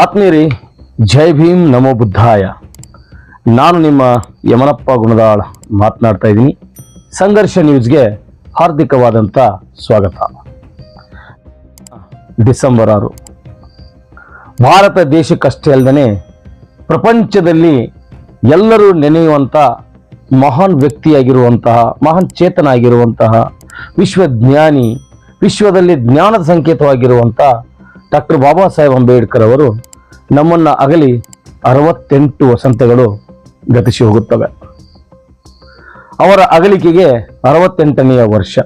ಆತ್ಮೀಯರಿ, ಜೈ ಭೀಮ್ ನಮೋ ಬುದ್ಧಾಯ. ನಾನು ನಿಮ್ಮ ಯಮನಪ್ಪ ಗುಣದಾಳ್ ಮಾತನಾಡ್ತಾ ಇದ್ದೀನಿ. ಸಂಘರ್ಷ ನ್ಯೂಸ್ಗೆ ಹಾರ್ದಿಕವಾದಂಥ ಸ್ವಾಗತ. ಡಿಸೆಂಬರ್ ಆರು. ಭಾರತ ದೇಶಕ್ಕಷ್ಟೇ ಅಲ್ಲದೆ ಪ್ರಪಂಚದಲ್ಲಿ ಎಲ್ಲರೂ ನೆನೆಯುವಂಥ ಮಹಾನ್ ವ್ಯಕ್ತಿಯಾಗಿರುವಂತಹ, ಮಹಾನ್ ಚೇತನ ಆಗಿರುವಂತಹ ವಿಶ್ವಜ್ಞಾನಿ, ವಿಶ್ವದಲ್ಲಿ ಜ್ಞಾನದ ಸಂಕೇತವಾಗಿರುವಂಥ ಡಾಕ್ಟರ್ ಬಾಬಾ ಸಾಹೇಬ್ ಅಂಬೇಡ್ಕರ್ ಅವರು ನಮ್ಮನ್ನು ಅಗಲಿ ಅರವತ್ತೆಂಟು ವಸಂತಗಳು ಗತಿಸಿ ಹೋಗುತ್ತವೆ. ಅವರ ಅಗಲಿಕೆಗೆ ಅರವತ್ತೆಂಟನೆಯ ವರ್ಷ.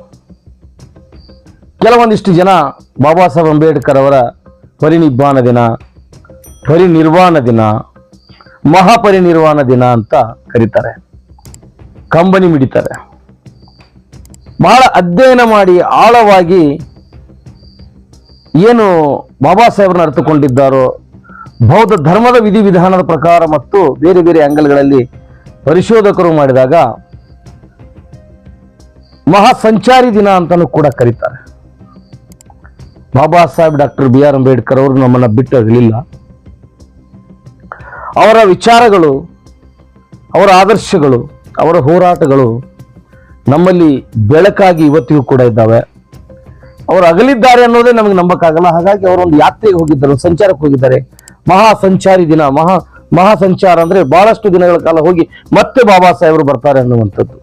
ಕೆಲವೊಂದಿಷ್ಟು ಜನ ಬಾಬಾ ಸಾಹೇಬ್ ಅಂಬೇಡ್ಕರ್ ಅವರ ಪರಿನಿಬ್ಬಾನ ದಿನ, ಪರಿನಿರ್ವಾಣ ದಿನ, ಮಹಾಪರಿನಿರ್ವಾಣ ದಿನ ಅಂತ ಕರೀತಾರೆ. ಕಂಬನಿ ಮಿಡಿತಾರೆ. ಬಹಳ ಅಧ್ಯಯನ ಮಾಡಿ ಆಳವಾಗಿ ಏನು ಬಾಬಾ ಸಾಹೇಬ್ರನ್ನ ಅರ್ಥಕೊಂಡಿದ್ದಾರೋ ಬೌದ್ಧ ಧರ್ಮದ ವಿಧಿವಿಧಾನದ ಪ್ರಕಾರ ಮತ್ತು ಬೇರೆ ಬೇರೆ ಆಂಗಲ್ಗಳಲ್ಲಿ ಪರಿಶೋಧಕರು ಮಾಡಿದಾಗ ಮಹಾ ಸಂಚಾರಿ ದಿನ ಅಂತಲೂ ಕೂಡ ಕರೀತಾರೆ. Baba Saheb doctor B R Ambedkar ಅವರು ನಮ್ಮನ್ನ ಬಿಟ್ಟು ಅಗಲಿಲ್ಲ ಅವರ ವಿಚಾರಗಳು, ಅವರ ಆದರ್ಶಗಳು, ಅವರ ಹೋರಾಟಗಳು ನಮ್ಮಲ್ಲಿ ಬೆಳಕಾಗಿ ಇವತ್ತಿಗೂ ಕೂಡ ಇದ್ದಾವೆ. ಅವರು ಅಗಲಿದ್ದಾರೆ ಅನ್ನೋದೇ ನಮಗೆ ನಂಬಕ್ಕಾಗಲ್ಲ. ಹಾಗಾಗಿ ಅವರೊಂದು ಯಾತ್ರೆಗೆ ಹೋಗಿದ್ದರು, ಸಂಚಾರಕ್ಕೆ ಹೋಗಿದ್ದಾರೆ. ಮಹಾ ಸಂಚಾರಿ ದಿನ, ಮಹಾ ಮಹಾ ಸಂಚಾರ ಅಂದ್ರೆ ಬಹಳಷ್ಟು ದಿನಗಳ ಕಾಲ ಹೋಗಿ ಮತ್ತೆ ಬಾಬಾ ಸಾಹೇಬರು ಬರ್ತಾರೆ ಅನ್ನುವಂಥದ್ದು.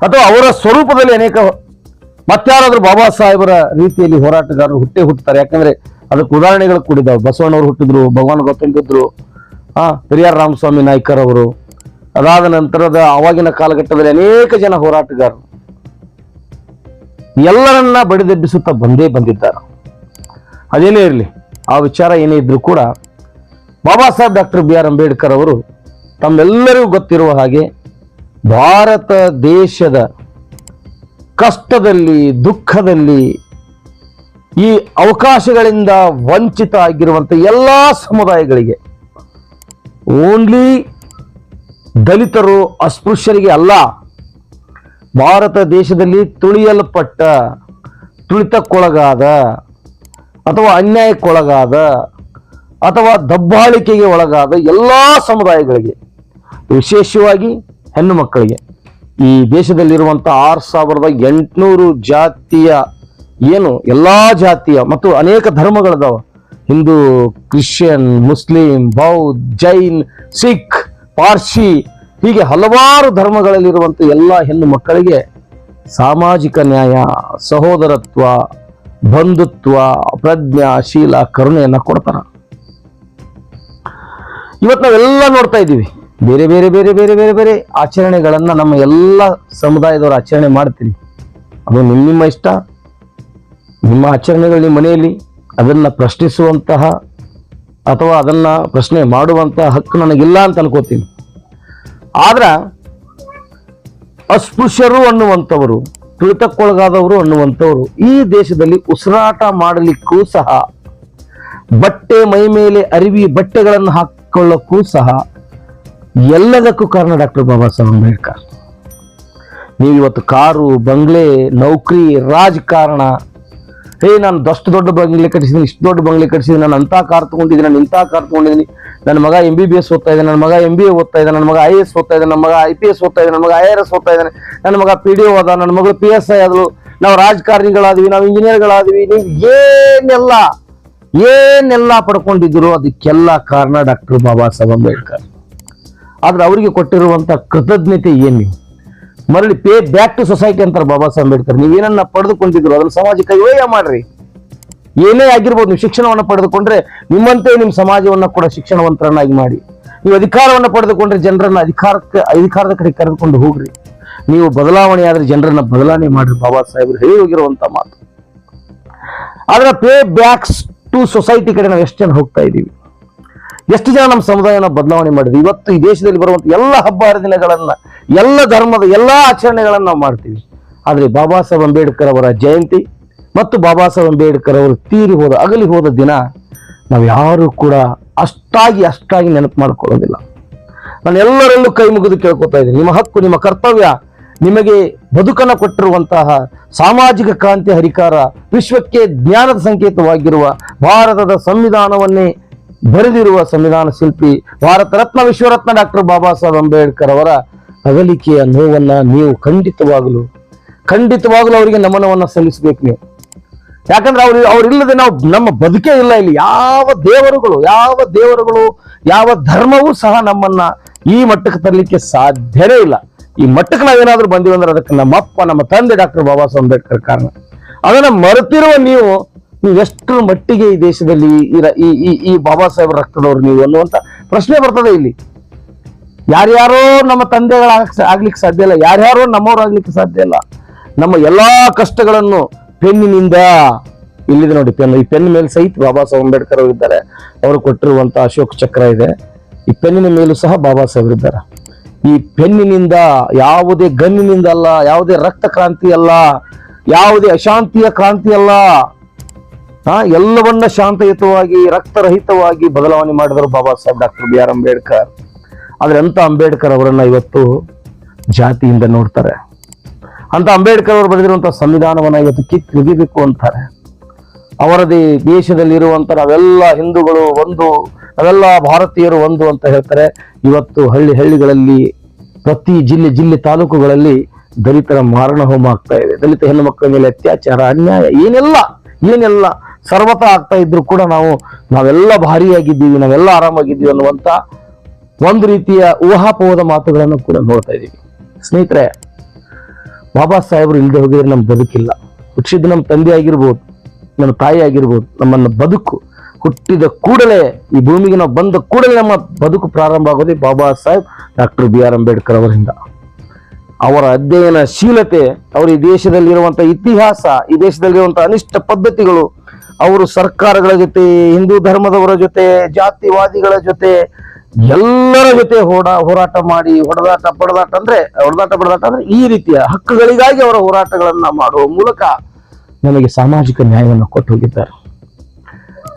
ಅಥವಾ ಅವರ ಸ್ವರೂಪದಲ್ಲಿ ಅನೇಕ ಮತ್ತಾರಾದ್ರೂ ಬಾಬಾ ಸಾಹೇಬರ ರೀತಿಯಲ್ಲಿ ಹೋರಾಟಗಾರರು ಹುಟ್ಟೆ ಹುಟ್ಟುತ್ತಾರೆ ಯಾಕಂದ್ರೆ ಅದಕ್ಕೆ ಉದಾಹರಣೆಗಳು ಕೂಡಿದ್ದಾವೆ. ಬಸವಣ್ಣವರು ಹುಟ್ಟಿದ್ರು, ಭಗವಾನ್ ಗೌತಮಿದ್ರು ಆ ಪೆರಿಯಾರ್ ರಾಮಸ್ವಾಮಿ ನಾಯ್ಕರ್ ಅವರು. ಅದಾದ ನಂತರದ ಆವಾಗಿನ ಕಾಲಘಟ್ಟದಲ್ಲಿ ಅನೇಕ ಜನ ಹೋರಾಟಗಾರರು. ಎಲ್ಲರನ್ನ ಬಡಿದೆಬ್ಬಿಸುತ್ತಾ ಬಂದೇ ಬಂದಿದ್ದಾರೆ. ಅದೇನೇ ಇರಲಿ ಆ ವಿಚಾರ ಏನೇ ಇದ್ರೂ ಕೂಡ Baba Saheb doctor B R Ambedkar ಅವರು ತಮ್ಮೆಲ್ಲರಿಗೂ ಗೊತ್ತಿರುವ ಹಾಗೆ ಭಾರತ ದೇಶದ ಕಷ್ಟದಲ್ಲಿ, ದುಃಖದಲ್ಲಿ ಈ ಅವಕಾಶಗಳಿಂದ ವಂಚಿತ ಆಗಿರುವಂಥ ಎಲ್ಲ ಸಮುದಾಯಗಳಿಗೆ ಓನ್ಲಿ ದಲಿತರು ಅಸ್ಪೃಶ್ಯರಿಗೆ ಅಲ್ಲ, ಭಾರತ ದೇಶದಲ್ಲಿ ತುಳಿಯಲ್ಪಟ್ಟ ತುಳಿತಕ್ಕೊಳಗಾದ ಅಥವಾ ಅನ್ಯಾಯಕ್ಕೊಳಗಾದ ಅಥವಾ ದಬ್ಬಾಳಿಕೆಗೆ ಒಳಗಾದ ಎಲ್ಲ ಸಮುದಾಯಗಳಿಗೆ, ವಿಶೇಷವಾಗಿ ಹೆಣ್ಣು ಮಕ್ಕಳಿಗೆ, ಈ ದೇಶದಲ್ಲಿರುವಂಥ ಆರು ಸಾವಿರದ ಎಂಟುನೂರು ಜಾತಿಯ ಏನು ಎಲ್ಲ ಜಾತಿಯ ಮತ್ತು ಅನೇಕ ಧರ್ಮಗಳದಾವ. ಹಿಂದೂ, ಕ್ರಿಶ್ಚಿಯನ್, ಮುಸ್ಲಿಂ, ಬೌದ್ಧ, ಜೈನ್, ಸಿಖ್, ಪಾರ್ಸಿ, ಹೀಗೆ ಹಲವಾರು ಧರ್ಮಗಳಲ್ಲಿರುವಂಥ ಎಲ್ಲ ಹೆಣ್ಣು ಮಕ್ಕಳಿಗೆ ಸಾಮಾಜಿಕ ನ್ಯಾಯ, ಸಹೋದರತ್ವ ಬಂಧುತ್ವ, ಪ್ರಜ್ಞಾ, ಶೀಲ, ಕರುಣೆಯನ್ನು ಕೊಡ್ತಾರ. ಇವತ್ತು ನಾವೆಲ್ಲ ನೋಡ್ತಾ ಇದ್ದೀವಿ. ಬೇರೆ ಬೇರೆ ಬೇರೆ ಬೇರೆ ಬೇರೆ ಬೇರೆ ಆಚರಣೆಗಳನ್ನು ನಮ್ಮ ಎಲ್ಲ ಸಮುದಾಯದವರು ಆಚರಣೆ ಮಾಡ್ತೀವಿ ಅದು ನಿಮ್ಮ ನಿಮ್ಮ ಇಷ್ಟ. ನಿಮ್ಮ ಆಚರಣೆಗಳು ನಿಮ್ಮ ಮನೆಯಲ್ಲಿ ಅದನ್ನು ಪ್ರಶ್ನಿಸುವಂತಹ ಅಥವಾ ಅದನ್ನು ಪ್ರಶ್ನೆ ಮಾಡುವಂತಹ ಹಕ್ಕು ನನಗಿಲ್ಲ ಅಂತ ಅನ್ಕೋತೀನಿ. ಆದ್ರೆ ಅಸ್ಪೃಶ್ಯರು ಅನ್ನುವಂಥವರು ತುಳಿತಕ್ಕೊಳಗಾದವರು ಅನ್ನುವಂಥವರು. ಈ ದೇಶದಲ್ಲಿ ಉಸಿರಾಟ ಮಾಡಲಿಕ್ಕೂ ಸಹ, ಬಟ್ಟೆ ಮೈ ಮೇಲೆ ಅರಿವಿ ಬಟ್ಟೆಗಳನ್ನು ಹಾಕಿಕೊಳ್ಳಕ್ಕೂ ಸಹ ಎಲ್ಲದಕ್ಕೂ ಕಾರಣ ಡಾಕ್ಟರ್ ಬಾಬಾ ಸಾಹೇಬ್ ಅಂಬೇಡ್ಕರ್. ನೀವು ಇವತ್ತು ಕಾರು, ಬಂಗ್ಲೆ, ನೌಕರಿ, ರಾಜಕಾರಣ ಹೇ, ನಾನು ದಷ್ಟು ದೊಡ್ಡ ಬಂಗ್ಲೆ ಕಟ್ಟಿಸಿದ್ದೀನಿ ಇಷ್ಟು ದೊಡ್ಡ ಬಂಗ್ಲೆ ಕಟ್ಟಿಸಿದ್ದೀನಿ ನಾನು ಅಂಥ ಕಾರ್ ತೊಗೊಂಡಿದ್ದೀನಿ ನಾನು ಇಂಥ ಕಾರ್ ತೊಗೊಂಡಿದ್ದೀನಿ ನನ್ನ ಮಗ ಎಂ ಬಿ ಬಿ ಎಸ್ ಓದ್ತಾ ಇದ್ದಾನೆ ನನ್ನ ಮಗ ಎಂ ಬಿ ಎ ಓದ್ತಾ ಇದ್ದಾನೆ ನನ್ನ ಮಗ ಐ ಎಸ್ ಓದ್ತಾ ಇದ್ದಾನೆ ನನ್ನ ಮಗ ಐ ಪಿ ಎಸ್ ಓದ್ತಾ ಇದ್ದಾನೆ ನನ್ನ ಮಗ ಐ ಆರ್ ಎಸ್ ಓದ್ತಾ ಇದ್ದಾನೆ ನನ್ನ ಮಗ ಪಿ ಡಿ ಒ ಅದ ನನ್ನ ಮಗಳು ಪಿ ಎಸ್ ಐ ಆದಳು ನಾವು ರಾಜಕಾರಣಿಗಳಾದ್ವಿ, ನಾವು ಇಂಜಿನಿಯರ್ಗಳಾದ್ವಿ ನೀವು ಏನೆಲ್ಲ ಏನೆಲ್ಲ ಪಡ್ಕೊಂಡಿದ್ರು ಅದಕ್ಕೆಲ್ಲ ಕಾರಣ ಡಾಕ್ಟರ್ ಬಾಬಾ ಸಾಹೇಬ್ ಅಂಬೇಡ್ಕರ್. ಆದ್ರೆ ಅವರಿಗೆ ಕೊಟ್ಟಿರುವಂತ ಕೃತಜ್ಞತೆ ಏನು ನೀವು? ಮರಳಿ ಪೇ ಬ್ಯಾಕ್ ಟು ಸೊಸೈಟಿ ಅಂತಾರೆ ಬಾಬಾ ಸಾಹೇಬ್ ಅಂಬೇಡ್ಕರ್. ಏನನ್ನ ಪಡೆದುಕೊಂಡಿದ್ರು ಅದನ್ನು ಸಮಾಜಕ್ಕೆ ಯೋಗ ಮಾಡ್ರಿ. ಏನೇ ಆಗಿರ್ಬೋದು ನೀವು ಶಿಕ್ಷಣವನ್ನು ಪಡೆದುಕೊಂಡ್ರೆ ನಿಮ್ಮಂತೆ ನಿಮ್ಮ ಸಮಾಜವನ್ನ ಕೂಡ ಶಿಕ್ಷಣವಂತರನ್ನಾಗಿ ಮಾಡಿ. ನೀವು ಅಧಿಕಾರವನ್ನು ಪಡೆದುಕೊಂಡ್ರೆ ಜನರನ್ನ ಅಧಿಕಾರಕ್ಕೆ, ಅಧಿಕಾರದ ಕಡೆ ಕರೆದುಕೊಂಡು ಹೋಗ್ರಿ. ನೀವು ಬದಲಾವಣೆ ಆದ್ರೆ ಜನರನ್ನ ಬದಲಾವಣೆ ಮಾಡ್ರಿ ಬಾಬಾ ಸಾಹೇಬರು ಹೇಳಿ ಹೋಗಿರುವಂತ ಮಾತು. ಆದ್ರೆ ಪೇ ಬ್ಯಾಕ್ಸ್ ಟು ಸೊಸೈಟಿ ಕಡೆ ನಾವು ಎಷ್ಟು ಜನ ಹೋಗ್ತಾ ಇದ್ದೀವಿ? ಎಷ್ಟು ಜನ ನಮ್ಮ ಸಮುದಾಯನ ಬದಲಾವಣೆ ಮಾಡಿದ್ವಿ? ಇವತ್ತು ಈ ದೇಶದಲ್ಲಿ ಬರುವಂತ ಎಲ್ಲ ಹಬ್ಬ ಹರಿದಿನಗಳನ್ನ, ಎಲ್ಲ ಧರ್ಮದ ಎಲ್ಲ ಆಚರಣೆಗಳನ್ನ ನಾವು ಮಾಡ್ತೀವಿ. ಆದ್ರೆ ಬಾಬಾ ಸಾಹೇಬ್ ಅಂಬೇಡ್ಕರ್ ಅವರ ಜಯಂತಿ ಮತ್ತು ಬಾಬಾ ಸಾಹೇಬ್ ಅಂಬೇಡ್ಕರ್ ಅವರು ತೀರಿ ಹೋದ, ಅಗಲಿ ಹೋದ ದಿನ ನಾವು ಯಾರು ಕೂಡ ಅಷ್ಟಾಗಿ ಅಷ್ಟಾಗಿ ನೆನಪು ಮಾಡ್ಕೊಳ್ಳೋದಿಲ್ಲ. ನಾನು ಎಲ್ಲರಲ್ಲೂ ಕೈ ಮುಗಿದು ಕೇಳ್ಕೊತಾ ಇದ್ದೀನಿ. ನಿಮ್ಮ ಹಕ್ಕು, ನಿಮ್ಮ ಕರ್ತವ್ಯ, ನಿಮಗೆ ಬದುಕನ್ನು ಕೊಟ್ಟಿರುವಂತಹ ಸಾಮಾಜಿಕ ಕ್ರಾಂತಿ ಹರಿಕಾರ ವಿಶ್ವಕ್ಕೆ ಜ್ಞಾನದ ಸಂಕೇತವಾಗಿರುವ ಭಾರತದ ಸಂವಿಧಾನವನ್ನೇ ಬರೆದಿರುವ ಸಂವಿಧಾನ ಶಿಲ್ಪಿ ಭಾರತ ರತ್ನ, ವಿಶ್ವರತ್ನ ಡಾಕ್ಟರ್ ಬಾಬಾ ಸಾಹೇಬ್ ಅಂಬೇಡ್ಕರ್ ಅವರ ಅಗಲಿಕೆಯ ನೋವನ್ನ ನೀವು ಖಂಡಿತವಾಗಲು, ಖಂಡಿತವಾಗಲೂ ಅವರಿಗೆ ನಮನವನ್ನ ಸಲ್ಲಿಸಬೇಕು ನೀವು. ಯಾಕಂದ್ರೆ ಅವ್ರು ಅವ್ರಿಲ್ಲದೆ ನಾವು ನಮ್ಮ ಬದುಕೇ ಇಲ್ಲ ಇಲ್ಲಿ. ಯಾವ ದೇವರುಗಳು ಯಾವ ದೇವರುಗಳು, ಯಾವ ಧರ್ಮವೂ ಸಹ ನಮ್ಮನ್ನ ಈ ಮಟ್ಟಕ್ಕೆ ತರಲಿಕ್ಕೆ ಸಾಧ್ಯನೇ ಇಲ್ಲ. ಈ ಮಟ್ಟಕ್ಕೆ ನಾವೇನಾದ್ರೂ ಬಂದಿವಂದ್ರೆ ಅದಕ್ಕೆ ನಮ್ಮಪ್ಪ, ನಮ್ಮ ತಂದೆ ಡಾಕ್ಟರ್ ಬಾಬಾ ಸಾಹೇಬ್ ಅಂಬೇಡ್ಕರ್ ಕಾರಣ. ಅದನ್ನ ಮರೆತಿರುವ ನೀವು ನೀವು ಎಷ್ಟರ ಮಟ್ಟಿಗೆ ಈ ದೇಶದಲ್ಲಿ ಈ ಈ, ಈ- ಬಾಬಾ ಸಾಹೇಬ್ ರಕ್ತದವ್ರು ನೀವು ಅನ್ನುವಂತ ಪ್ರಶ್ನೆ ಬರ್ತದೆ ಇಲ್ಲಿ. ಯಾರ್ಯಾರೋ ನಮ್ಮ ತಂದೆಗಳ ಆಗ್ಲಿಕ್ಕೆ ಸಾಧ್ಯ ಇಲ್ಲ, ಯಾರ್ಯಾರೋ ನಮ್ಮವ್ರು ಆಗ್ಲಿಕ್ಕೆ ಸಾಧ್ಯ ಇಲ್ಲ. ನಮ್ಮ ಎಲ್ಲಾ ಕಷ್ಟಗಳನ್ನು ಪೆನ್ನಿನಿಂದ ಇಲ್ಲಿದೆ ನೋಡಿ, ಪೆನ್ ಈ ಪೆನ್ ಮೇಲೆ ಸಹಿತ ಬಾಬಾ ಸಾಹೇಬ್ ಅಂಬೇಡ್ಕರ್ ಅವರು ಇದ್ದಾರೆ. ಅವರು ಕೊಟ್ಟಿರುವಂತ ಅಶೋಕ್ ಚಕ್ರ ಇದೆ. ಈ ಪೆನ್ನಿನ ಮೇಲೂ ಸಹ ಬಾಬಾ ಸಾಹೇಬ್ ಇದ್ದಾರೆ. ಈ ಪೆನ್ನಿನಿಂದ ಯಾವುದೇ ಗನ್ನಿನಿಂದ ಅಲ್ಲ, ಯಾವುದೇ ರಕ್ತ ಕ್ರಾಂತಿ ಅಲ್ಲ, ಯಾವುದೇ ಅಶಾಂತಿಯ ಕ್ರಾಂತಿ ಅಲ್ಲ ಎಲ್ಲವನ್ನ ಶಾಂತಯುತವಾಗಿ, ರಕ್ತರಹಿತವಾಗಿ ಬದಲಾವಣೆ ಮಾಡಿದರು Baba Saheb doctor B R Ambedkar. ಆದ್ರೆ ಅಂತ ಅಂಬೇಡ್ಕರ್ ಅವರನ್ನ ಇವತ್ತು ಜಾತಿಯಿಂದ ನೋಡ್ತಾರೆ. ಅಂತ ಅಂಬೇಡ್ಕರ್ ಅವರು ಬರೆದಿರುವಂತಹ ಸಂವಿಧಾನವನ್ನ ಇವತ್ತು ಕಿತ್ತು ಮುಗಿಬೇಕು ಅಂತಾರೆ. ಅವರದೇ ದೇಶದಲ್ಲಿರುವಂತ ನಾವೆಲ್ಲ ಹಿಂದೂಗಳು ಒಂದು, ನಾವೆಲ್ಲ ಭಾರತೀಯರು ಒಂದು ಅಂತ ಹೇಳ್ತಾರೆ. ಇವತ್ತು ಹಳ್ಳಿ ಹಳ್ಳಿಗಳಲ್ಲಿ, ಪ್ರತಿ ಜಿಲ್ಲೆ ಜಿಲ್ಲೆ ತಾಲೂಕುಗಳಲ್ಲಿ ದಲಿತರ ಮಾರಣ ಹೋಮ ಆಗ್ತಾ ಇದೆ. ದಲಿತ ಹೆಣ್ಣು ಮಕ್ಕಳ ಮೇಲೆ ಅತ್ಯಾಚಾರ, ಅನ್ಯಾಯ, ಏನೆಲ್ಲ ಏನೆಲ್ಲ ಸರ್ವತ ಆಗ್ತಾ ಇದ್ರು ಕೂಡ ನಾವು, ನಾವೆಲ್ಲ ಭಾರಿಯಾಗಿದ್ದೀವಿ, ನಾವೆಲ್ಲ ಆರಾಮಾಗಿದ್ದೀವಿ ಅನ್ನುವಂತ ಒಂದು ರೀತಿಯ ಊಹಾಪೋಹದ ಮಾತುಗಳನ್ನು ಕೂಡ ನೋಡ್ತಾ ಇದ್ದೀವಿ. ಸ್ನೇಹಿತರೆ, ಬಾಬಾ ಸಾಹೇಬರು ಇಲ್ಲದೆ ಹೋಗಿದ್ರೆ ನಮ್ಮ ಬದುಕಿಲ್ಲ. ಹುಟ್ಟಿದ ನಮ್ಮ ತಂದೆ ಆಗಿರ್ಬೋದು, ನಮ್ಮ ತಾಯಿ ಆಗಿರ್ಬೋದು, ನಮ್ಮನ್ನ ಬದುಕು ಹುಟ್ಟಿದ ಕೂಡಲೇ, ಈ ಭೂಮಿಗೆ ನಾವು ಬಂದ ಕೂಡಲೇ ನಮ್ಮ ಬದುಕು ಪ್ರಾರಂಭ ಆಗೋದೇ Baba Saheb doctor B R Ambedkar ಅವರಿಂದ. ಅವರ ಅಧ್ಯಯನಶೀಲತೆ, ಅವರ ಈ ದೇಶದಲ್ಲಿರುವಂತಹ ಇತಿಹಾಸ, ಈ ದೇಶದಲ್ಲಿರುವಂತಹ ಅನಿಷ್ಟ ಪದ್ಧತಿಗಳು ಅವರು ಸರ್ಕಾರಗಳ ಜೊತೆ, ಹಿಂದೂ ಧರ್ಮದವರ ಜೊತೆ, ಜಾತಿವಾದಿಗಳ ಜೊತೆ ಎಲ್ಲರ ಜೊತೆ ಹೋಡ, ಹೋರಾಟ ಮಾಡಿ, ಹೊಡೆದಾಟ, ಪಡೆದಾಟ ಅಂದ್ರೆ, ಹೊಡೆದಾಟ, ಪಡೆದಾಟ ಅಂದ್ರೆ ಈ ರೀತಿಯ ಹಕ್ಕುಗಳಿಗಾಗಿ ಅವರ ಹೋರಾಟಗಳನ್ನ ಮಾಡುವ ಮೂಲಕ ನಮಗೆ ಸಾಮಾಜಿಕ ನ್ಯಾಯವನ್ನು ಕೊಟ್ಟು ಹೋಗಿದ್ದಾರೆ.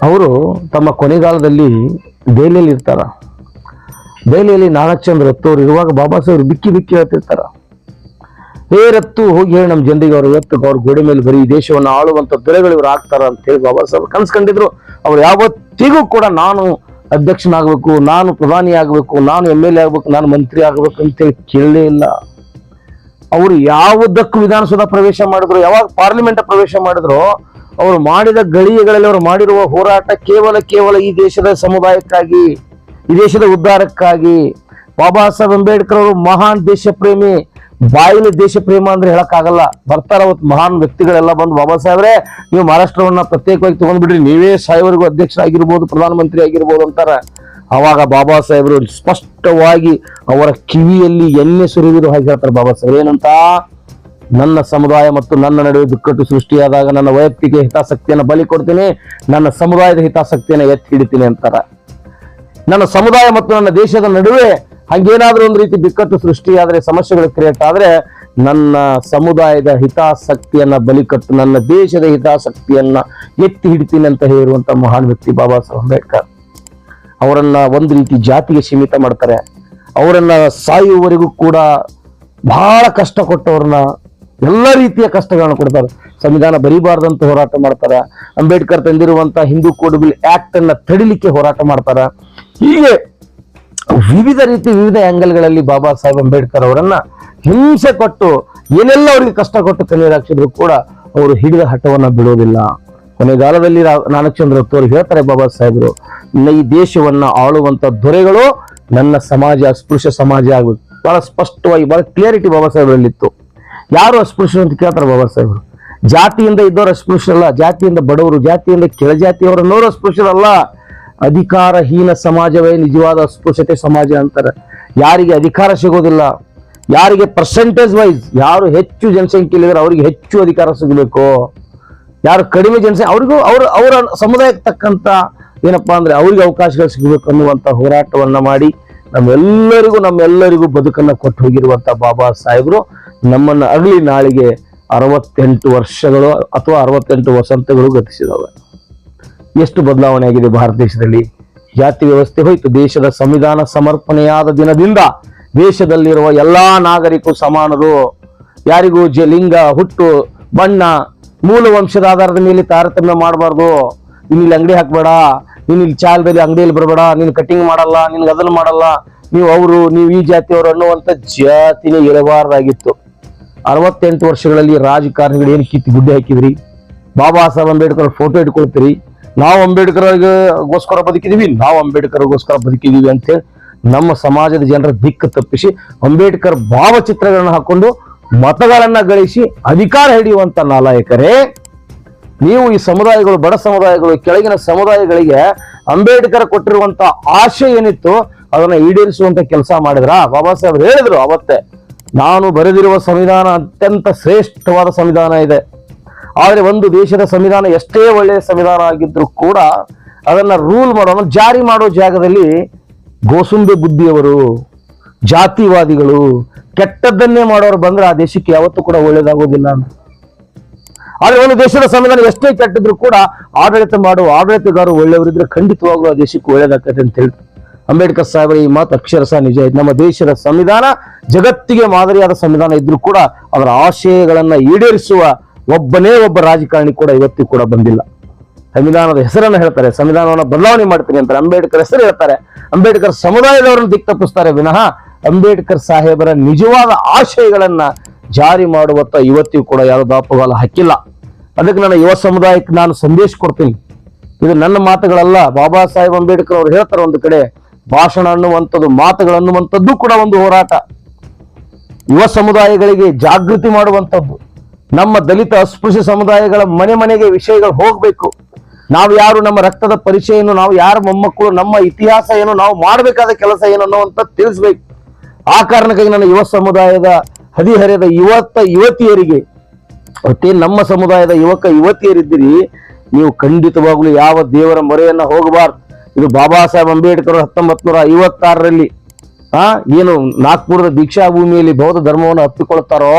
ಅವರು ತಮ್ಮ ಕೊನೆಗಾಲದಲ್ಲಿ ದೆಹಲಿಯಲ್ಲಿ ಇರ್ತಾರ ದೆಹಲಿಯಲ್ಲಿ ನಾಗಚಂದ್ರ ರತ್ತವ್ರು ಇರುವಾಗ ಬಾಬಾ ಸಾಹೇಬ್ ಬಿಕ್ಕಿ ಬಿಕ್ಕಿ ಹೇಳ್ತಿರ್ತಾರ. ಹೇ ರತ್ತು ಹೋಗಿ ಹೇಳಿ ನಮ್ಮ ಜನರಿಗೆ ಅವರು ಇವತ್ತು ಅವ್ರ ಗೋಡೆ ಮೇಲೆ ಬರೀ ದೇಶವನ್ನು ಆಳುವಂಥ ದೊರೆಗಳು ಇವ್ರು ಆಗ್ತಾರ ಅಂತ ಹೇಳಿ ಬಾಬಾ ಸಾಹೇಬ್ ಕನ್ಸ್ಕೊಂಡಿದ್ರು ಅವ್ರು ಯಾವತ್ತಿಗೂ ಕೂಡ ನಾನು ಅಧ್ಯಕ್ಷನಾಗಬೇಕು, ನಾನು ಪ್ರಧಾನಿ ಆಗಬೇಕು, ನಾನು ಎಂ ಎಲ್ ಎ ಆಗಬೇಕು, ನಾನು ಮಂತ್ರಿ ಆಗಬೇಕು ಅಂತೇಳಿ ಕೇಳಲೇ ಇಲ್ಲ. ಅವರು ಯಾವುದಕ್ಕೂ ವಿಧಾನಸೌಧ ಪ್ರವೇಶ ಮಾಡಿದ್ರು, ಯಾವಾಗ ಪಾರ್ಲಿಮೆಂಟ್ ಪ್ರವೇಶ ಮಾಡಿದ್ರು, ಅವರು ಮಾಡಿದ ಗಳಿಗೆಗಳಲ್ಲಿ ಅವರು ಮಾಡಿರುವ ಹೋರಾಟ ಕೇವಲ ಕೇವಲ ಈ ದೇಶದ ಸಮುದಾಯಕ್ಕಾಗಿ, ಈ ದೇಶದ ಉದ್ಧಾರಕ್ಕಾಗಿ. ಬಾಬಾ ಸಾಹೇಬ್ ಅಂಬೇಡ್ಕರ್ ಅವರು ಮಹಾನ್ ದೇಶ ಪ್ರೇಮಿ ಬಾಯಿಲಿ ದೇಶ ಪ್ರೇಮ ಅಂದ್ರೆ ಹೇಳಕ್ಕಾಗಲ್ಲ. ಬರ್ತಾರ ಅವತ್ತು ಮಹಾನ್ ವ್ಯಕ್ತಿಗಳೆಲ್ಲ ಬಂದು, ಬಾಬಾ ಸಾಹೇಬ್ರೆ, ನೀವು ಮಹಾರಾಷ್ಟ್ರವನ್ನ ಪ್ರತ್ಯೇಕವಾಗಿ ತಗೊಂಡ್ಬಿಡ್ರಿ. ನೀವೇ ಸಾಹೇಬ್ರಿಗೂ ಅಧ್ಯಕ್ಷ ಆಗಿರ್ಬೋದು ಪ್ರಧಾನಮಂತ್ರಿ ಆಗಿರ್ಬೋದು ಅಂತಾರ. ಅವಾಗ ಬಾಬಾ ಸಾಹೇಬರು ಸ್ಪಷ್ಟವಾಗಿ ಅವರ ಕಿವಿಯಲ್ಲಿ ಎಣ್ಣೆ ಸುರಿದಿರೋ ಹಾಗೆ ಹೇಳ್ತಾರೆ, ಬಾಬಾ ಸಾಹೇಬ್ ಏನಂತ? ನನ್ನ ಸಮುದಾಯ ಮತ್ತು ನನ್ನ ನಡುವೆ ಬಿಕ್ಕಟ್ಟು ಸೃಷ್ಟಿಯಾದಾಗ ನನ್ನ ವೈಯಕ್ತಿಕ ಹಿತಾಸಕ್ತಿಯನ್ನು ಬಲಿ ಕೊಡ್ತೀನಿ, ನನ್ನ ಸಮುದಾಯದ ಹಿತಾಸಕ್ತಿಯನ್ನು ಎತ್ತಿ ಹಿಡಿತೀನಿ ಅಂತಾರ. ನನ್ನ ಸಮುದಾಯ ಮತ್ತು ನನ್ನ ದೇಶದ ನಡುವೆ ಹಂಗೇನಾದ್ರೂ ಒಂದು ರೀತಿ ಬಿಕ್ಕಟ್ಟು ಸೃಷ್ಟಿಯಾದ್ರೆ, ಸಮಸ್ಯೆಗಳು ಕ್ರಿಯೇಟ್ ಆದ್ರೆ ನನ್ನ ಸಮುದಾಯದ ಹಿತಾಸಕ್ತಿಯನ್ನ ಬಲಿಕಟ್ಟು ನನ್ನ ದೇಶದ ಹಿತಾಸಕ್ತಿಯನ್ನ ಎತ್ತಿ ಹಿಡಿತೀನಿ ಅಂತ ಹೇಳುವಂತ ಮಹಾನ್ ವ್ಯಕ್ತಿ ಬಾಬಾ ಸಾಹೇಬ್ ಅಂಬೇಡ್ಕರ್. ಅವರನ್ನ ಒಂದು ರೀತಿ ಜಾತಿಗೆ ಸೀಮಿತ ಮಾಡ್ತಾರೆ. ಅವರನ್ನ ಸಾಯುವವರೆಗೂ ಕೂಡ ಬಹಳ ಕಷ್ಟ ಕೊಟ್ಟವ್ರನ್ನ ಎಲ್ಲ ರೀತಿಯ ಕಷ್ಟಗಳನ್ನ ಕೊಡ್ತಾರೆ. ಸಂವಿಧಾನ ಬರೀಬಾರ್ದಂತ ಹೋರಾಟ ಮಾಡ್ತಾರೆ. ಅಂಬೇಡ್ಕರ್ ತಂದಿರುವಂತ ಹಿಂದೂ ಕೋಡ್ ಬಿಲ್ ಆಕ್ಟ್ ಅನ್ನ ತಡಿಲಿಕ್ಕೆ ಹೋರಾಟ ಮಾಡ್ತಾರೆ. ಹೀಗೆ ವಿವಿಧ ರೀತಿ ವಿವಿಧ ಆಂಗಲ್ಗಳಲ್ಲಿ ಬಾಬಾ ಸಾಹೇಬ್ ಅಂಬೇಡ್ಕರ್ ಅವರನ್ನ ಹಿಂಸೆ ಕೊಟ್ಟು, ಏನೆಲ್ಲ ಅವರಿಗೆ ಕಷ್ಟ ಕೊಟ್ಟು ಕಣ್ಣೀರು ಹಾಕ್ಸಿದ್ರು ಕೂಡ ಅವರು ಹಿಡಿದ ಹಠವನ್ನ ಬಿಡೋದಿಲ್ಲ ಕೊನೆಗಾಲದಲ್ಲಿ ನಾನಕಚಂದ್ರ ತೋರು ಹೇಳ್ತಾರೆ ಬಾಬಾ ಸಾಹೇಬರು, ಈ ದೇಶವನ್ನ ಆಳುವಂತ ದೊರೆಗಳು ನನ್ನ ಸಮಾಜ, ಅಸ್ಪೃಶ್ಯ ಸಮಾಜ ಆಗಬೇಕು ಬಹಳ ಸ್ಪಷ್ಟವಾಗಿ, ಬಹಳ ಕ್ಲಿಯರಿಟಿ ಬಾಬಾ ಸಾಹೇಬರಲ್ಲಿತ್ತು. ಯಾರು ಅಸ್ಪೃಶ್ಯರು ಅಂತ ಕೇಳ್ತಾರೆ ಬಾಬಾ ಸಾಹೇಬರು? ಜಾತಿಯಿಂದ ಇದ್ದವರು ಅಸ್ಪೃಶ್ಯರಲ್ಲ, ಜಾತಿಯಿಂದ ಬಡವರು, ಜಾತಿಯಿಂದ ಕೆಳಜಾತಿಯವರನ್ನೋರು ಅಸ್ಪೃಶ್ಯರಲ್ಲ. ಅಧಿಕಾರಹೀನ ಸಮಾಜವೇ ನಿಜವಾದ ಅಸ್ಪೃಶ್ಯತೆ ಸಮಾಜ ಅಂತಾರೆ. ಯಾರಿಗೆ ಅಧಿಕಾರ ಸಿಗೋದಿಲ್ಲ, ಯಾರಿಗೆ ಪರ್ಸೆಂಟೇಜ್ ವೈಸ್ ಯಾರು ಹೆಚ್ಚು ಜನಸಂಖ್ಯೆ ಇಲ್ಲಿದ್ರೆ ಅವರಿಗೆ ಹೆಚ್ಚು ಅಧಿಕಾರ ಸಿಗಬೇಕು. ಯಾರು ಕಡಿಮೆ ಜನಸಂಖ್ಯೆ, ಅವ್ರಿಗೂ ಅವ್ರ, ಅವರ ಸಮುದಾಯಕ್ಕೆ ತಕ್ಕಂತ ಏನಪ್ಪಾ ಅಂದ್ರೆ ಅವ್ರಿಗೆ ಅವಕಾಶಗಳು ಸಿಗಬೇಕು ಅನ್ನುವಂತ ಹೋರಾಟವನ್ನ ಮಾಡಿ ನಮ್ಮೆಲ್ಲರಿಗೂ ನಮ್ಮೆಲ್ಲರಿಗೂ ಬದುಕನ್ನ ಕೊಟ್ಟು ಹೋಗಿರುವಂತ ಬಾಬಾ ಸಾಹೇಬರು ನಮ್ಮನ್ನ ಅಗಲಿ ನಾಳಿಗೆ ಅರವತ್ತೆಂಟು ವರ್ಷಗಳು ಅಥವಾ ಅರವತ್ತೆಂಟು ವಸಂತಗಳು ಗತಿಸಿದವೆ. ಎಷ್ಟು ಬದಲಾವಣೆ ಆಗಿದೆ ಭಾರತ ದೇಶದಲ್ಲಿ? ಜಾತಿ ವ್ಯವಸ್ಥೆ ಹೋಯ್ತು. ದೇಶದ ಸಂವಿಧಾನ ಸಮರ್ಪಣೆಯಾದ ದಿನದಿಂದ ದೇಶದಲ್ಲಿರುವ ಎಲ್ಲಾ ನಾಗರಿಕರು ಸಮಾನರು. ಯಾರಿಗೂ ಜಲಿಂಗ ಲಿಂಗ, ಹುಟ್ಟು, ಬಣ್ಣ ಮೂಲ ವಂಶದ ಆಧಾರದ ಮೇಲೆ ತಾರತಮ್ಯ ಮಾಡಬಾರ್ದು. ನೀನು ಇಲ್ಲಿ ಅಂಗಡಿ ಹಾಕ್ಬೇಡ. ನೀನು ಇಲ್ಲಿ ಚಾಲದಲ್ಲಿ ಅಂಗಡಿಯಲ್ಲಿ ಬರಬೇಡ. ನೀನು ಕಟಿಂಗ್ ಮಾಡಲ್ಲ ನಿನ್ಗೆ ಅದನ್ನು ಮಾಡಲ್ಲ. ನೀವು ಅವರು, ನೀವು ಈ ಜಾತಿಯವರು ಅನ್ನುವಂಥ ಜಾತಿನೇ ಇರಬಾರ್ದಾಗಿತ್ತು. ಅರವತ್ತೆಂಟು ವರ್ಷಗಳಲ್ಲಿ ರಾಜಕಾರಣಿಗಳು ಏನು ಕಿತ್ತಿ ಗುಡ್ಡೆ ಹಾಕಿದ್ರಿ? ಬಾಬಾ ಸಾಹೇಬ್ ಅಂಬೇಡ್ಕರ್ ಫೋಟೋ ಇಟ್ಕೊಳ್ತೀರಿ? ನಾವು ಅಂಬೇಡ್ಕರ್ಗೋಸ್ಕರ ಬದುಕಿದೀವಿ, ನಾವು ಅಂಬೇಡ್ಕರ್ಗೋಸ್ಕರ ಬದುಕಿದೀವಿ ಅಂತೇಳಿ ನಮ್ಮ ಸಮಾಜದ ಜನರ ದಿಕ್ಕು ತಪ್ಪಿಸಿ ಅಂಬೇಡ್ಕರ್ ಭಾವಚಿತ್ರಗಳನ್ನು ಹಾಕೊಂಡು ಮತಗಳನ್ನ ಗಳಿಸಿ ಅಧಿಕಾರ ಹಿಡಿಯುವಂತ ನಾಲಾಯಕರೇ, ನೀವು ಈ ಸಮುದಾಯಗಳು, ಬಡ ಸಮುದಾಯಗಳು, ಕೆಳಗಿನ ಸಮುದಾಯಗಳಿಗೆ ಅಂಬೇಡ್ಕರ್ ಕೊಟ್ಟಿರುವಂತ ಆಶೆ ಏನಿತ್ತು ಅದನ್ನ ಈಡೇರಿಸುವಂತ ಕೆಲಸ ಮಾಡಿದ್ರ? ಬಾಬಾ ಸಾಹೇಬ್ರು ಹೇಳಿದ್ರು ಅವತ್ತೇ, ನಾನು ಬರೆದಿರುವ ಸಂವಿಧಾನ ಅತ್ಯಂತ ಶ್ರೇಷ್ಠವಾದ ಸಂವಿಧಾನ ಇದೆ. ಆದ್ರೆ ಒಂದು ದೇಶದ ಸಂವಿಧಾನ ಎಷ್ಟೇ ಒಳ್ಳೆಯ ಸಂವಿಧಾನ ಆಗಿದ್ರು ಕೂಡ ಅದನ್ನ ರೂಲ್ ಮಾಡೋಣ ಜಾರಿ ಮಾಡೋ ಜಾಗದಲ್ಲಿ ಗೋಸುಂಬೆ ಬುದ್ಧಿಯವರು, ಜಾತಿವಾದಿಗಳು ಕೆಟ್ಟದ್ದನ್ನೇ ಮಾಡೋರು ಬಂದ್ರೆ ಆ ದೇಶಕ್ಕೆ ಯಾವತ್ತೂ ಕೂಡ ಒಳ್ಳೇದಾಗೋದಿಲ್ಲ ಆದ್ರೆ ಒಂದು ದೇಶದ ಸಂವಿಧಾನ ಎಷ್ಟೇ ಕೆಟ್ಟಿದ್ರು ಕೂಡ ಆಡಳಿತ ಮಾಡುವ ಆಡಳಿತಗಾರರು ಒಳ್ಳೆಯವರಿದ್ರೆ ಖಂಡಿತವಾಗೂ ಆ ದೇಶಕ್ಕೆ ಒಳ್ಳೇದಾಗ್ತದೆ ಅಂತ ಹೇಳಿ ಅಂಬೇಡ್ಕರ್ ಸಾಹೇಬರ ಈ ಮಾತು ಅಕ್ಷರಶಃ ನಿಜ ಇದೆ ನಮ್ಮ ದೇಶದ ಸಂವಿಧಾನ ಜಗತ್ತಿಗೆ ಮಾದರಿಯಾದ ಸಂವಿಧಾನ ಇದ್ರೂ ಕೂಡ ಅದರ ಆಶಯಗಳನ್ನು ಈಡೇರಿಸುವ ಒಬ್ಬನೇ ಒಬ್ಬ ರಾಜಕಾರಣಿ ಕೂಡ ಇವತ್ತಿಗೂ ಕೂಡ ಬಂದಿಲ್ಲ. ಸಂವಿಧಾನದ ಹೆಸರನ್ನು ಹೇಳ್ತಾರೆ, ಸಂವಿಧಾನವನ್ನು ಬದಲಾವಣೆ ಮಾಡ್ತೀನಿ ಅಂತಾರೆ. ಅಂಬೇಡ್ಕರ್ ಹೆಸರು ಹೇಳ್ತಾರೆ. ಅಂಬೇಡ್ಕರ್ ಸಮುದಾಯದವರನ್ನು ದಿಕ್ತಪ್ಪಿಸ್ತಾರೆ ವಿನಃ ಅಂಬೇಡ್ಕರ್ ಸಾಹೇಬರ ನಿಜವಾದ ಆಶಯಗಳನ್ನ ಜಾರಿ ಮಾಡುವತ್ತ ಇವತ್ತಿಗೂ ಕೂಡ ಯಾರು ದಾಪುಗಾಲ ಹಾಕಿಲ್ಲ. ಅದಕ್ಕೆ ನನ್ನ ಯುವ ಸಮುದಾಯಕ್ಕೆ ನಾನು ಸಂದೇಶ ಕೊಡ್ತೀನಿ. ಇದು ನನ್ನ ಮಾತುಗಳಲ್ಲ. ಬಾಬಾ ಸಾಹೇಬ್ ಅಂಬೇಡ್ಕರ್ ಅವರು ಹೇಳ್ತಾರೆ ಒಂದು ಕಡೆ, ಭಾಷಣ ಅನ್ನುವಂಥದ್ದು, ಮಾತುಗಳು ಅನ್ನುವಂಥದ್ದು ಕೂಡ ಒಂದು ಹೋರಾಟ. ಯುವ ಸಮುದಾಯಗಳಿಗೆ ಜಾಗೃತಿ ಮಾಡುವಂಥದ್ದು. ನಮ್ಮ ದಲಿತ ಅಸ್ಪೃಶ್ಯ ಸಮುದಾಯಗಳ ಮನೆ ಮನೆಗೆ ವಿಷಯಗಳು ಹೋಗ್ಬೇಕು. ನಾವು ಯಾರು ನಮ್ಮ ರಕ್ತದ ಪರಿಚಯ ಏನು, ನಾವು ಯಾರ ಮೊಮ್ಮಕ್ಕಳು, ನಮ್ಮ ಇತಿಹಾಸ ಏನು, ನಾವು ಮಾಡಬೇಕಾದ ಕೆಲಸ ಏನು ಅಂತ ತಿಳಿಸ್ಬೇಕು. ಆ ಕಾರಣಕ್ಕಾಗಿ ನನ್ನ ಯುವ ಸಮುದಾಯದ ಹದಿಹರೆಯದ ಯುವತ, ಯುವತಿಯರಿಗೆ ಮತ್ತೆ ನಮ್ಮ ಸಮುದಾಯದ ಯುವಕ, ಯುವತಿಯರಿದ್ದೀರಿ, ನೀವು ಖಂಡಿತವಾಗ್ಲೂ ಯಾವ ದೇವರ ಮೊರೆಯನ್ನ ಹೋಗಬಾರ್ದು. ಇದು ಬಾಬಾ ಸಾಹೇಬ್ ಅಂಬೇಡ್ಕರ್ ಹತ್ತೊಂಬತ್ ನೂರ ಐವತ್ತಾರರಲ್ಲಿ, ಆ, ಏನು ನಾಗ್ಪುರದ ದೀಕ್ಷಾ ಭೂಮಿಯಲ್ಲಿ ಬೌದ್ಧ ಧರ್ಮವನ್ನು ಹಪ್ಪಿಕೊಳ್ತಾರೋ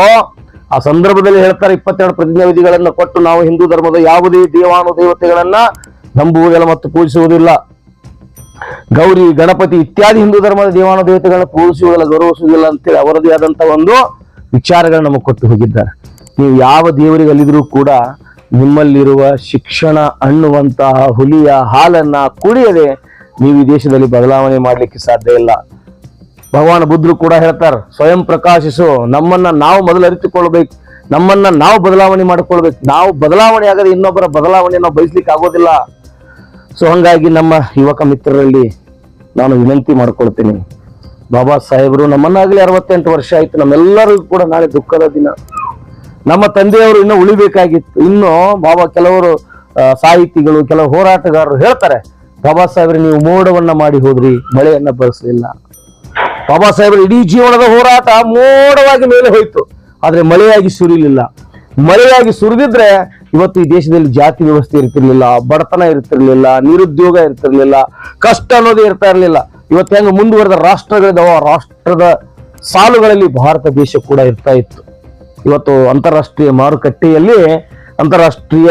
ಆ ಸಂದರ್ಭದಲ್ಲಿ ಹೇಳ್ತಾರೆ ಇಪ್ಪತ್ತೆರಡು ಪ್ರತಿಜ್ಞಾ ವಿಧಿಗಳನ್ನ ಕೊಟ್ಟು ನಾವು ಹಿಂದೂ ಧರ್ಮದ ಯಾವುದೇ ದೇವಾನು ದೇವತೆಗಳನ್ನ ನಂಬುವುದಿಲ್ಲ ಮತ್ತು ಪೂಜಿಸುವುದಿಲ್ಲ. ಗೌರಿ, ಗಣಪತಿ ಇತ್ಯಾದಿ ಹಿಂದೂ ಧರ್ಮದ ದೇವಾನು ದೇವತೆಗಳನ್ನ ಪೂಜಿಸುವುದಿಲ್ಲ, ಗೌರವಿಸುವುದಿಲ್ಲ ಅಂತೇಳಿ ಅವರದೇ ಆದಂತ ಒಂದು ವಿಚಾರಗಳನ್ನ ನಮಗೆ ಕೊಟ್ಟು ಹೋಗಿದ್ದಾರೆ. ನೀವು ಯಾವ ದೇವರಿಗೆ ಅಲ್ಲಿದ್ರೂ ಕೂಡ ನಿಮ್ಮಲ್ಲಿರುವ ಶಿಕ್ಷಣ ಅನ್ನುವಂತಹ ಹುಲಿಯ ಹಾಲನ್ನ ಕುಡಿಯದೆ ನೀವು ಈ ದೇಶದಲ್ಲಿ ಬದಲಾವಣೆ ಮಾಡಲಿಕ್ಕೆ ಸಾಧ್ಯ ಇಲ್ಲ. ಭಗವಾನ್ ಬುದ್ಧರು ಕೂಡ ಹೇಳ್ತಾರೆ, ಸ್ವಯಂ ಪ್ರಕಾಶಿಸು, ನಮ್ಮನ್ನ ನಾವು ಮೊದಲು ಅರಿತುಕೊಳ್ಬೇಕು ನಮ್ಮನ್ನ ನಾವು ಬದಲಾವಣೆ ಮಾಡಿಕೊಳ್ಬೇಕು. ನಾವು ಬದಲಾವಣೆ ಆಗದೆ ಇನ್ನೊಬ್ಬರ ಬದಲಾವಣೆ ನಾವು ಬಯಸ್ಲಿಕ್ಕೆ ಆಗೋದಿಲ್ಲ. ಸೊ ಹಂಗಾಗಿ ನಮ್ಮ ಯುವಕ ಮಿತ್ರರಲ್ಲಿ ನಾನು ವಿನಂತಿ ಮಾಡ್ಕೊಳ್ತೀನಿ. ಬಾಬಾ ಸಾಹೇಬರು, ನಮ್ಮನ್ನಾಗಲಿ ಅರವತ್ತೆಂಟು ವರ್ಷ ಆಯ್ತು, ನಮ್ಮೆಲ್ಲರಿಗೂ ಕೂಡ ನಾಳೆ ದುಃಖದ ದಿನ. ನಮ್ಮ ತಂದೆಯವರು ಇನ್ನೂ ಉಳಿಬೇಕಾಗಿತ್ತು. ಇನ್ನು ಬಾಬಾ ಕೆಲವರು ಸಾಹಿತಿಗಳು, ಕೆಲವು ಹೋರಾಟಗಾರರು ಹೇಳ್ತಾರೆ, ಬಾಬಾ ಸಾಹೇಬ್ರೆ, ನೀವು ಮೋಡವನ್ನ ಮಾಡಿ ಹೋದ್ರಿ, ಮಳೆಯನ್ನ ಬರೆಸಲಿಲ್ಲ. ಬಾಬಾ ಸಾಹೇಬ್ರ ಇಡೀ ಜೀವನದ ಹೋರಾಟ ಮೋಡವಾಗಿ ಮೇಲೆ ಹೋಯಿತು. ಆದರೆ ಮಳೆಯಾಗಿ ಸುರಿಲಿಲ್ಲ. ಮಳೆಯಾಗಿ ಸುರಿದಿದ್ರೆ ಇವತ್ತು ಈ ದೇಶದಲ್ಲಿ ಜಾತಿ ವ್ಯವಸ್ಥೆ ಇರ್ತಿರ್ಲಿಲ್ಲ, ಬಡತನ ಇರ್ತಿರ್ಲಿಲ್ಲ, ನಿರುದ್ಯೋಗ ಇರ್ತಿರ್ಲಿಲ್ಲ, ಕಷ್ಟ ಅನ್ನೋದೇ ಇರ್ತಾ ಇರಲಿಲ್ಲ. ಇವತ್ತು ಹೆಂಗ ಮುಂದುವರೆದ ರಾಷ್ಟ್ರಗಳಿದಾವ ರಾಷ್ಟ್ರದ ಸಾಲುಗಳಲ್ಲಿ ಭಾರತ ದೇಶ ಕೂಡ ಇರ್ತಾ ಇತ್ತು. ಇವತ್ತು ಅಂತಾರಾಷ್ಟ್ರೀಯ ಮಾರುಕಟ್ಟೆಯಲ್ಲಿ, ಅಂತಾರಾಷ್ಟ್ರೀಯ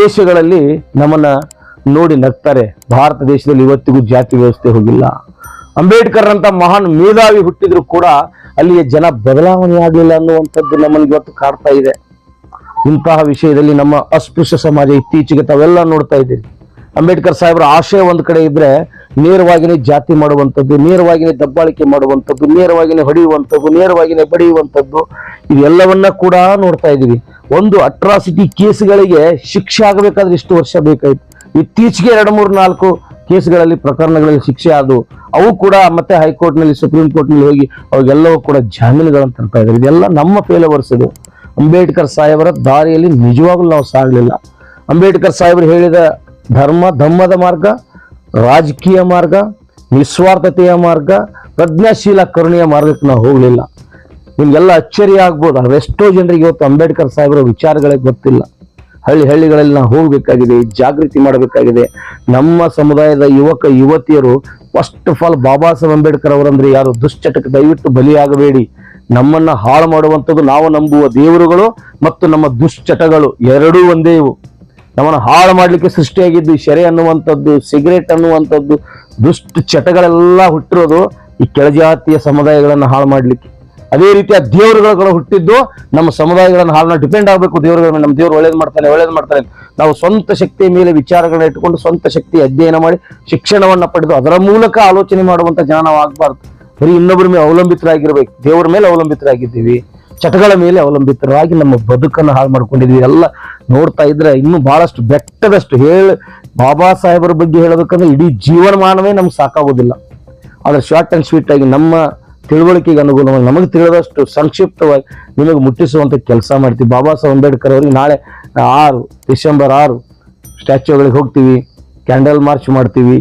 ದೇಶಗಳಲ್ಲಿ ನಮ್ಮನ್ನ ನೋಡಿ ನಗ್ತಾರೆ. ಭಾರತ ದೇಶದಲ್ಲಿ ಇವತ್ತಿಗೂ ಜಾತಿ ವ್ಯವಸ್ಥೆ ಹೋಗಿಲ್ಲ. ಅಂಬೇಡ್ಕರ್ ಅಂತ ಮಹಾನ್ ಮೇಧಾವಿ ಹುಟ್ಟಿದ್ರು ಕೂಡ ಅಲ್ಲಿಯ ಜನ ಬದಲಾವಣೆ ಆಗಲಿಲ್ಲ ಅನ್ನುವಂಥದ್ದು ನಮ್ಮನ್ನು ಇವತ್ತು ಕಾಡ್ತಾ ಇದೆ. ಇಂತಹ ವಿಷಯದಲ್ಲಿ ನಮ್ಮ ಅಸ್ಪೃಶ್ಯ ಸಮಾಜ ಇತ್ತೀಚೆಗೆ ತಾವೆಲ್ಲ ನೋಡ್ತಾ ಇದ್ದೀರಿ. ಅಂಬೇಡ್ಕರ್ ಸಾಹೇಬರ ಆಶಯ ಒಂದ್ ಕಡೆ ಇದ್ರೆ ನೇರವಾಗಿನೇ ಜಾತಿ ಮಾಡುವಂಥದ್ದು, ನೇರವಾಗಿನೇ ದಬ್ಬಾಳಿಕೆ ಮಾಡುವಂಥದ್ದು, ನೇರವಾಗಿನೇ ಹೊಡೆಯುವಂಥದ್ದು, ನೇರವಾಗಿನೇ ಬಡಿಯುವಂಥದ್ದು, ಇದೆಲ್ಲವನ್ನ ಕೂಡ ನೋಡ್ತಾ ಇದ್ದೀವಿ. ಒಂದು ಅಟ್ರಾಸಿಟಿ ಕೇಸ್ಗಳಿಗೆ ಶಿಕ್ಷೆ ಆಗಬೇಕಾದ್ರೆ ಇಷ್ಟು ವರ್ಷ ಬೇಕಾಯ್ತು. ಇತ್ತೀಚೆಗೆ ಎರಡು ಮೂರು ನಾಲ್ಕು ಕೇಸ್ಗಳಲ್ಲಿ ಪ್ರಕರಣಗಳಲ್ಲಿ ಶಿಕ್ಷೆ ಆದವು. ಅವು ಕೂಡ ಮತ್ತೆ ಹೈಕೋರ್ಟ್ನಲ್ಲಿ, ಸುಪ್ರೀಂ ಕೋರ್ಟ್ನಲ್ಲಿ ಹೋಗಿ ಅವಾಗೆಲ್ಲವೂ ಕೂಡ ಜಾಮೀನುಗಳನ್ನು ತರ್ತಾ ಇದ್ದಾರೆ. ಇದೆಲ್ಲ ನಮ್ಮ ಫೇಲವರ್ಸ್ ಇದು. ಅಂಬೇಡ್ಕರ್ ಸಾಹೇಬರ ದಾರಿಯಲ್ಲಿ ನಿಜವಾಗ್ಲೂ ನಾವು ಸಾಗಲಿಲ್ಲ. ಅಂಬೇಡ್ಕರ್ ಸಾಹೇಬರು ಹೇಳಿದ ಧರ್ಮ, ಧಮ್ಮದ ಮಾರ್ಗ, ರಾಜಕೀಯ ಮಾರ್ಗ, ನಿಸ್ವಾರ್ಥತೆಯ ಮಾರ್ಗ, ಪ್ರಜ್ಞಾಶೀಲ ಕರುಣೆಯ ಮಾರ್ಗಕ್ಕೆ ನಾವು ಹೋಗಲಿಲ್ಲ. ನಿಮ್ಗೆಲ್ಲ ಅಚ್ಚರಿ ಆಗ್ಬೋದು ಅದೆಷ್ಟೋ ಜನರಿಗೆ ಇವತ್ತು ಅಂಬೇಡ್ಕರ್ ಸಾಹೇಬರ ವಿಚಾರಗಳಿಗೆ ಗೊತ್ತಿಲ್ಲ. ಹಳ್ಳಿ ಹಳ್ಳಿಗಳಲ್ಲಿ ನಾವು ಹೋಗಬೇಕಾಗಿದೆ, ಜಾಗೃತಿ ಮಾಡಬೇಕಾಗಿದೆ. ನಮ್ಮ ಸಮುದಾಯದ ಯುವಕ, ಯುವತಿಯರು first of all Baba Saheb Ambedkar ಅವರಂದ್ರೆ ಯಾರು? ದುಶ್ಚಟಕ್ಕೆ ದಯವಿಟ್ಟು ಬಲಿಯಾಗಬೇಡಿ. ನಮ್ಮನ್ನ ಹಾಳು ಮಾಡುವಂಥದ್ದು ನಾವು ನಂಬುವ ದೇವರುಗಳು ಮತ್ತು ನಮ್ಮ ದುಶ್ಚಟಗಳು ಎರಡೂ ಒಂದೇ ಇವು. ನಮ್ಮನ್ನು ಹಾಳು ಮಾಡಲಿಕ್ಕೆ ಸೃಷ್ಟಿಯಾಗಿದ್ದು ಶೆರೆ ಅನ್ನುವಂಥದ್ದು, ಸಿಗರೇಟ್ ಅನ್ನುವಂಥದ್ದು, ದುಷ್ಟ ಚಟಗಳೆಲ್ಲ ಹುಟ್ಟಿರೋದು ಈ ಕೆಳಜಾತಿಯ ಸಮುದಾಯಗಳನ್ನು ಹಾಳು ಮಾಡಲಿಕ್ಕೆ. ಅದೇ ರೀತಿಯ ದೇವರುಗಳು ಹುಟ್ಟಿದ್ದು ನಮ್ಮ ಸಮುದಾಯಗಳನ್ನು ಹಾಲನ್ನ ಡಿಪೆಂಡ್ ಆಗಬೇಕು. ದೇವರುಗಳ ಮೇಲೆ ನಮ್ಮ ದೇವರು ಒಳ್ಳೇದು ಮಾಡ್ತಾನೆ ಒಳ್ಳೇದು ಮಾಡ್ತಾನೆ ನಾವು ಸ್ವಂತ ಶಕ್ತಿಯ ಮೇಲೆ ವಿಚಾರಗಳನ್ನ ಇಟ್ಟುಕೊಂಡು ಸ್ವಂತ ಶಕ್ತಿ ಅಧ್ಯಯನ ಮಾಡಿ ಶಿಕ್ಷಣವನ್ನ ಪಡೆದು ಅದರ ಮೂಲಕ ಆಲೋಚನೆ ಮಾಡುವಂತ ಜನ ನಾವು ಬರೀ ಇನ್ನೊಬ್ಬರ ಮೇಲೆ ಅವಲಂಬಿತರಾಗಿರ್ಬೇಕು. ದೇವರ ಮೇಲೆ ಅವಲಂಬಿತರಾಗಿದ್ದೀವಿ. ಚಟಗಳ ಮೇಲೆ ಅವಲಂಬಿತರಾಗಿ ನಮ್ಮ ಬದುಕನ್ನು ಹಾಳು ಮಾಡ್ಕೊಂಡಿದ್ದೀವಿ. ಎಲ್ಲ ನೋಡ್ತಾ ಇದ್ರೆ ಇನ್ನೂ ಬಹಳಷ್ಟು ಬೆಟ್ಟದಷ್ಟು ಹೇಳಿ ಬಾಬಾ ಸಾಹೇಬರ ಬಗ್ಗೆ ಹೇಳಬೇಕಂದ್ರೆ ಇಡೀ ಜೀವನಮಾನವೇ ನಮ್ಗೆ ಸಾಕಾಗೋದಿಲ್ಲ. ಆದರೆ ಶಾರ್ಟ್ ಆ್ಯಂಡ್ ಸ್ವೀಟ್ ಆಗಿ ನಮ್ಮ ತಿಳುವಳಿಕೆಗೆ ಅನುಗುಣವಾಗಿ ನಮಗೆ ತಿಳಿದಷ್ಟು ಸಂಕ್ಷಿಪ್ತವಾಗಿ ನಿಮಗೆ ಮುಟ್ಟಿಸುವಂತ ಕೆಲಸ ಮಾಡ್ತೀವಿ. ಬಾಬಾ ಸಾಹೇಬ್ ಅಂಬೇಡ್ಕರ್ ಅವರಿಗೆ ನಾಳೆ ಆರು, ಡಿಸೆಂಬರ್ ಆರು ಸ್ಟ್ಯಾಚ್ಯೂಗಳಿಗೆ ಹೋಗ್ತೀವಿ ಕ್ಯಾಂಡಲ್ ಮಾರ್ಚ್ ಮಾಡ್ತೀವಿ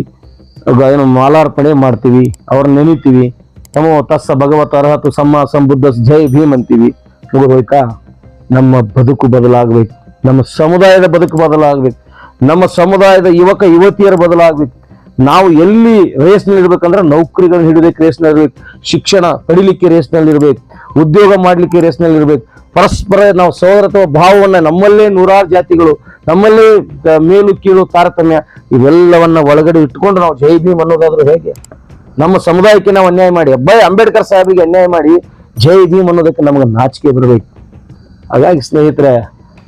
ಏನು ಮಾಲಾರ್ಪಣೆ ಮಾಡ್ತೀವಿ, ಅವ್ರನ್ನ ನೆನಿತೀವಿ. ನಮೋ ತಸ್ಸ ಭಗವತ ಅರ್ಹತು ಸಮ್ಮ ಸಂಬುದ್ಧ ಜೈ ಭೀಮ್ ಅಂತೀವಿ. ನಮ್ಮ ಬದುಕು ಬದಲಾಗಬೇಕು. ನಮ್ಮ ಸಮುದಾಯದ ಬದುಕು ಬದಲಾಗಬೇಕು. ನಮ್ಮ ಸಮುದಾಯದ ಯುವಕ ಯುವತಿಯರ ಬದಲಾಗಬೇಕು. ನಾವು ಎಲ್ಲಿ ರೇಸ್ನಲ್ಲಿ ಇರ್ಬೇಕಂದ್ರೆ ನೌಕರಿಗಳನ್ನ ಹಿಡಿದಕ್ಕೆ ರೇಸ್ನಲ್ಲಿ ಇರ್ಬೇಕು ಶಿಕ್ಷಣ ಪಡಿಲಿಕ್ಕೆ ರೇಸ್ನಲ್ಲಿ ಇರ್ಬೇಕು ಉದ್ಯೋಗ ಮಾಡಲಿಕ್ಕೆ ರೇಸ್ನಲ್ಲಿ ಇರ್ಬೇಕು ಪರಸ್ಪರ ನಾವು ಸಹೋದರತ್ವ ಭಾವವನ್ನು ನಮ್ಮಲ್ಲೇ ನೂರಾರು ಜಾತಿಗಳು, ನಮ್ಮಲ್ಲೇ ಮೇಲು, ಕೀಳು, ತಾರತಮ್ಯ ಇವೆಲ್ಲವನ್ನ ಒಳಗಡೆ ಇಟ್ಕೊಂಡು ನಾವು ಜೈ ಭೀಮ್ ಅನ್ನೋದಾದ್ರೂ ಹೇಗೆ? ನಮ್ಮ ಸಮುದಾಯಕ್ಕೆ ನಾವು ಅನ್ಯಾಯ ಮಾಡಿ ಅಬ್ಬಾಯಿ ಅಂಬೇಡ್ಕರ್ ಸಾಹೇಬಿಗೆ ಅನ್ಯಾಯ ಮಾಡಿ ಜೈ ಭೀಮ್ ಅನ್ನೋದಕ್ಕೆ ನಮಗೆ ನಾಚಿಕೆ ಬರಬೇಕು. ಹಾಗಾಗಿ ಸ್ನೇಹಿತರೆ,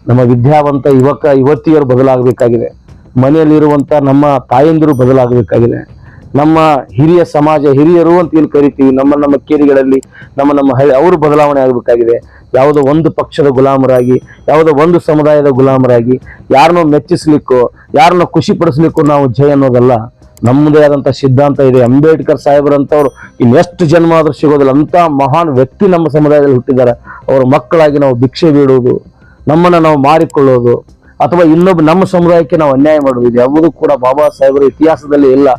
ನಮ್ಮ ವಿದ್ಯಾವಂತ ಯುವಕ, ಯುವತಿಯರು ಬದಲಾಗಬೇಕಾಗಿದೆ. ಮನೆಯಲ್ಲಿರುವಂತ ನಮ್ಮ ತಾಯಂದಿರು ಬದಲಾಗಬೇಕಾಗಿದೆ. ನಮ್ಮ ಹಿರಿಯ ಸಮಾಜ, ಹಿರಿಯರು ಅಂತ ಏನು ಕರಿತೀವಿ, ನಮ್ಮ ನಮ್ಮ ಕೇರಿಗಳಲ್ಲಿ, ನಮ್ಮ ನಮ್ಮ ಹಳ್ಳಿ ಅವರು ಬದಲಾವಣೆ ಆಗಬೇಕಾಗಿದೆ. ಯಾವುದೋ ಒಂದು ಪಕ್ಷದ ಗುಲಾಮರಾಗಿ, ಯಾವುದೋ ಒಂದು ಸಮುದಾಯದ ಗುಲಾಮರಾಗಿ, ಯಾರನ್ನೋ ಮೆಚ್ಚಿಸ್ಲಿಕ್ಕೋ, ಯಾರನ್ನೋ ಖುಷಿ ಪಡಿಸ್ಲಿಕ್ಕೋ ನಾವು ಜಯ ಅನ್ನೋದಲ್ಲ. ನಮ್ಮದೇ ಆದಂಥ ಸಿದ್ಧಾಂತ ಇದೆ. ಅಂಬೇಡ್ಕರ್ ಸಾಹೇಬರಂಥವ್ರು ಇನ್ನೆಷ್ಟು ಜನ್ಮ ಆದರೂ ಸಿಗೋದಿಲ್ಲ. ಅಂಥ ಮಹಾನ್ ವ್ಯಕ್ತಿ ನಮ್ಮ ಸಮುದಾಯದಲ್ಲಿ ಹುಟ್ಟಿದ್ದಾರೆ. ಅವರ ಮಕ್ಕಳಾಗಿ ನಾವು ಭಿಕ್ಷೆ ಬೇಡುವುದು, ನಮ್ಮನ್ನು ನಾವು ಮಾರಿಕೊಳ್ಳೋದು ಅಥವಾ ಇನ್ನೊಬ್ಬ ನಮ್ಮ ಸಮುದಾಯಕ್ಕೆ ನಾವು ಅನ್ಯಾಯ ಮಾಡುವುದು. ಯಾವುದೂ ಕೂಡ ಬಾಬಾ ಸಾಹೇಬರ ಇತಿಹಾಸದಲ್ಲಿ ಇಲ್ಲ.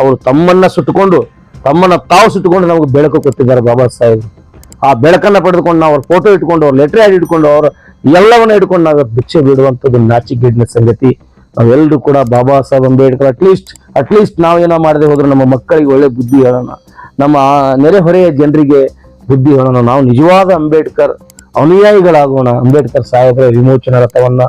ಅವರು ತಮ್ಮನ್ನ ಸುಟ್ಟುಕೊಂಡು, ತಮ್ಮನ್ನ ತಾವು ಸುಟ್ಟುಕೊಂಡು ನಮಗೆ ಬೆಳಕು ಕೊಟ್ಟಿದ್ದಾರೆ ಬಾಬಾ ಸಾಹೇಬರು. ಆ ಬೆಳಕನ್ನ ಪಡೆದುಕೊಂಡು ನಾವು ಅವ್ರ ಫೋಟೋ ಇಟ್ಕೊಂಡು, ಅವ್ರ ಲೆಟರ್ ಆಡ್ ಇಟ್ಕೊಂಡು, ಅವರು ಎಲ್ಲವನ್ನ ಇಟ್ಕೊಂಡು ನಾವು ಭಿಕ್ಷೆ ಬಿಡುವಂಥದ್ದು ನಾಚಿಕೆಗಿನ ಸಂಗತಿ. ನಾವೆಲ್ಲರೂ ಕೂಡ Baba Saheb Ambedkar at least at least ನಾವೇನೋ ಮಾಡದೆ ಹೋದ್ರೆ ನಮ್ಮ ಮಕ್ಕಳಿಗೆ ಒಳ್ಳೆ ಬುದ್ಧಿ ಹೇಳೋಣ. ನಮ್ಮ ನೆರೆಹೊರೆಯ ಜನರಿಗೆ ಬುದ್ಧಿ ಹೇಳೋಣ. ನಾವು ನಿಜವಾದ ಅಂಬೇಡ್ಕರ್. ಅನುಯಾಯಿಗಳಾಗೋಣ. ಅಂಬೇಡ್ಕರ್ ಸಾಹೇಬರ ವಿಮೋಚನ ರಥವನ್ನ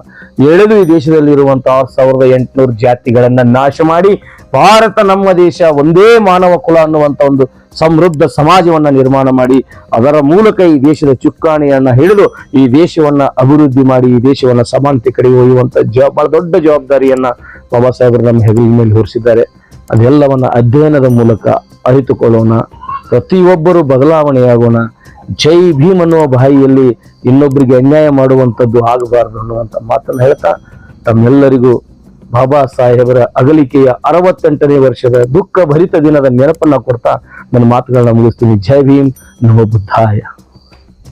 ಎಳೆದು ಈ ದೇಶದಲ್ಲಿ ಇರುವಂತಹ ಸಾವಿರದ ಎಂಟುನೂರು ಜಾತಿಗಳನ್ನ ನಾಶ ಮಾಡಿ ಭಾರತ ನಮ್ಮ ದೇಶ, ಒಂದೇ ಮಾನವ ಕುಲ ಅನ್ನುವಂತ ಒಂದು ಸಮೃದ್ಧ ಸಮಾಜವನ್ನ ನಿರ್ಮಾಣ ಮಾಡಿ ಅದರ ಮೂಲಕ ಈ ದೇಶದ ಚುಕ್ಕಾಣಿಯನ್ನ ಹಿಡಿದು ಈ ದೇಶವನ್ನ ಅಭಿವೃದ್ಧಿ ಮಾಡಿ ಈ ದೇಶವನ್ನ ಸಮಾನತೆ ಕಡೆಗೆ ಒಯ್ಯುವಂತ ಬಹಳ ದೊಡ್ಡ ಜವಾಬ್ದಾರಿಯನ್ನ ಬಾಬಾ ಸಾಹೇಬರು ನಮ್ಮ ಹೆಗಲಿನ ಮೇಲೆ ಹೊರಿಸಿದ್ದಾರೆ. ಅದೆಲ್ಲವನ್ನ ಅಧ್ಯಯನದ ಮೂಲಕ ಅರಿತುಕೊಳ್ಳೋಣ. ಪ್ರತಿಯೊಬ್ಬರು ಬದಲಾವಣೆಯಾಗೋಣ. ಜೈ ಭೀಮ್ ಅನ್ನುವ ಬಾಯಿಯಲ್ಲಿ ಇನ್ನೊಬ್ಬರಿಗೆ ಅನ್ಯಾಯ ಮಾಡುವಂಥದ್ದು ಆಗಬಾರದು ಅನ್ನುವಂಥ ಮಾತನ್ನು ಹೇಳ್ತಾ ತಮ್ಮೆಲ್ಲರಿಗೂ ಬಾಬಾ ಸಾಹೇಬರ ಅಗಲಿಕೆಯ ಅರವತ್ತೆಂಟನೇ ವರ್ಷದ ದುಃಖ ಭರಿತ ದಿನದ ನೆನಪನ್ನ ಕೊಡ್ತಾ ನನ್ನ ಮಾತುಗಳನ್ನ ಮುಗಿಸ್ತೀನಿ. ಜೈ ಭೀಮ್, ನಮೋ ಬುದ್ಧಾಯ.